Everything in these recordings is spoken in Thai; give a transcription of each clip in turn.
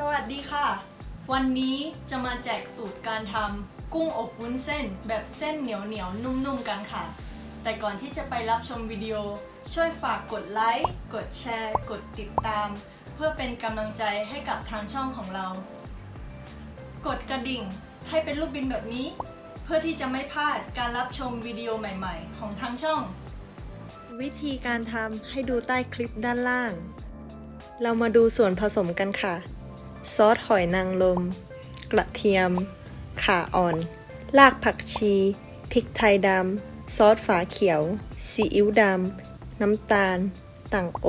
สวัสดีค่ะ วันนี้จะมาแจกสูตรการทำกุ้งอบวุ้นเส้น แบบเส้นเหนียวเหนียวนุ่มๆกันค่ะ แต่ก่อนที่จะไปรับชมวิดีโอ ช่วยฝากกดไลค์กดแชร์ กดติดตาม เพื่อเป็นกำลังใจให้กับทางช่องของเรา กดกระดิ่งให้เป็นรูปบินแบบนี้ เพื่อที่จะไม่พลาดการรับชมวิดีโอใหม่ ๆ ของทางช่อง วิธีการทำให้ดูใต้คลิปด้านล่าง เรามาดูส่วนผสมกันค่ะ ซอสหอยนางรมกระเทียม ข่าอ่อน รากผักชี พริกไทยดำ ซอสฝาเขียว ซีอิ๊วดำ น้ำตาล ต่างโอ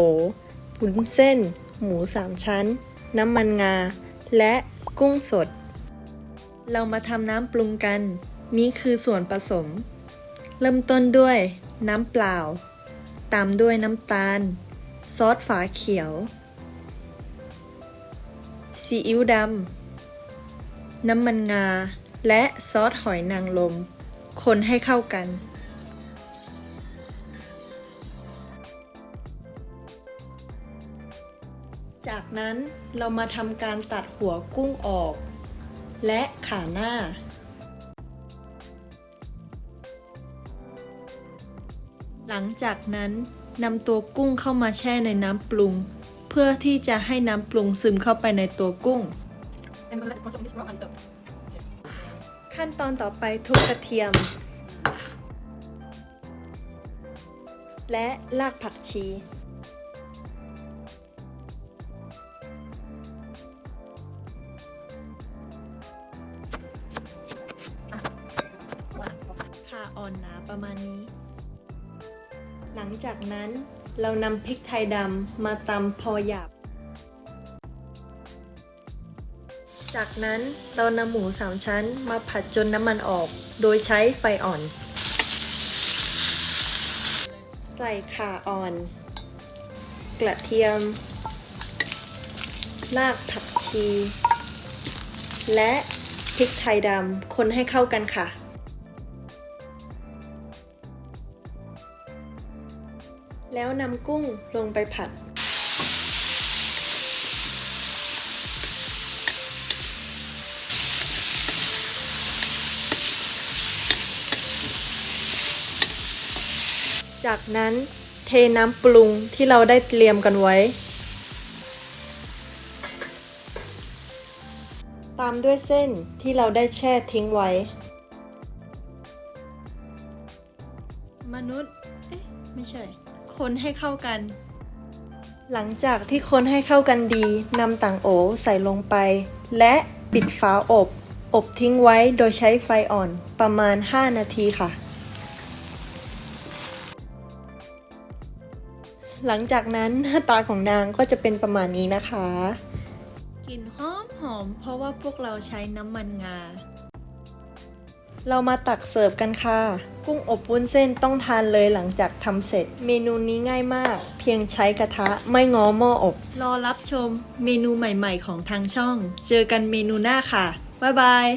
วุ้นเส้น หมูสามชั้น น้ำมันงา และกุ้งสด เรามาทำน้ำปรุงกัน นี่คือส่วนผสม เริ่มต้นด้วยน้ำเปล่า ตามด้วยน้ำตาล ซอสฝาเขียว ซีอิ๊วดำ น้ำมันงา และซอสหอยนางรมคนให้เข้ากัน จากนั้นเรามาทำการตัดหัวกุ้งออก และขาหน้า หลังจากนั้นนำตัวกุ้งเข้ามาแช่ในน้ำปรุง เพื่อที่จะให้น้ำปรุงซึมเข้าไปในตัวกุ้ง ขั้นตอนต่อไปทุบกระเทียม และรากผักชีค่าอ่อนหนาประมาณนี้ หลังจากนั้นเรานำพริกไทยดำมาตำพอหยาบ จากนั้นเรานำหมูสามชั้นมาผัดจนน้ำมันออก โดยใช้ไฟอ่อน ใส่ข่าอ่อน กระเทียม รากผักชี และพริกไทยดำคนให้เข้ากันค่ะ แล้วนำกุ้งลงไปผัด จากนั้นเทน้ำปรุงที่เราได้เตรียมกันไว้ ตามด้วยเส้นที่เราได้แช่ทิ้งไว้ มนุษย์ เอ๊ะ ไม่ใช่ คนให้เข้ากัน หลังจากที่คนให้เข้ากันดีนำต่างโอใส่ลงไป และปิดฝาอบ อบทิ้งไว้โดยใช้ไฟอ่อนประมาณ 5 นาทีค่ะ หลังจากนั้นหน้าตาของนางก็จะเป็นประมาณนี้นะคะ กลิ่นหอมหอมเพราะว่าพวกเราใช้น้ำมันงา เรามาตักเสิร์ฟกันค่ะ กุ้งอบวุ้นเส้นต้องทานเลยหลังจากทำเสร็จ เมนูนี้ง่ายมาก เพียงใช้กระทะไม่ง้อหม้ออบ รอรับชมเมนูใหม่ๆของทางช่อง เจอกันเมนูหน้าค่ะ บ๊ายบาย